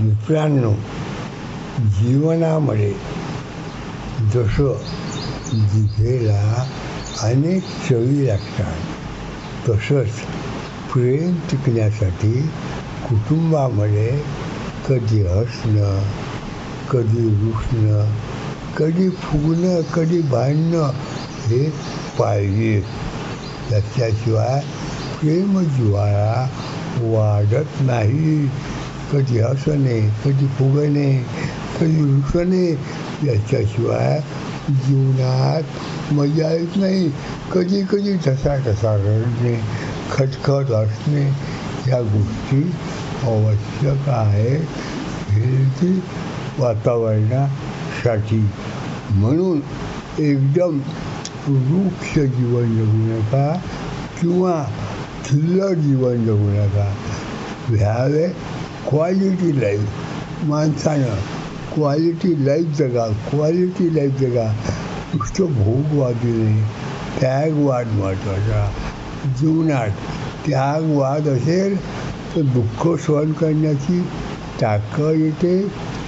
मित्रांनो जीवनामध्ये जसं जिभेला अनेक चवी लागतात तसंच प्रेम टिकण्यासाठी कुटुंबामध्ये कधी हसणं कधी रुसणं कधी फुगणं कधी भांडणं हे पाहिजे. त्याच्याशिवाय प्रेमज्वाळा वाढत नाही. कधी हसणे कधी फुगणे कधी रुसणे याच्याशिवाय जीवनात मजा येत नाही कधी कधी ठसा ठसा रडणे खटखट असणे ह्या गोष्टी आवश्यक आहेत हेल्थी वातावरणासाठी म्हणून एकदम वृक्ष जीवन जगू नका किंवा थिल्लर जीवन जगू नका व्हावे क्वालिटी लाईफ माणसानं क्वालिटी लाईफ जगा क्वालिटी लाईफ जगा. नुसतं भोगवादी नाही त्यागवाद महत्त्वाचा जीवनात त्यागवाद असेल तर दुःख सहन करण्याची ताकद येते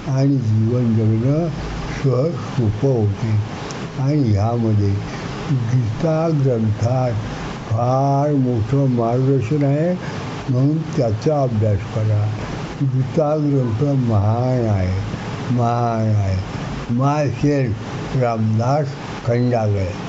आणि जीवन जगणं सहज सोपं होते. आणि ह्यामध्ये गीता ग्रंथात फार मोठं मार्गदर्शन आहे. म्हणून त्याचा अभ्यास करा. गीता ग्रंथ महान आहे महान आहे. Myself Ramdas Khandagale.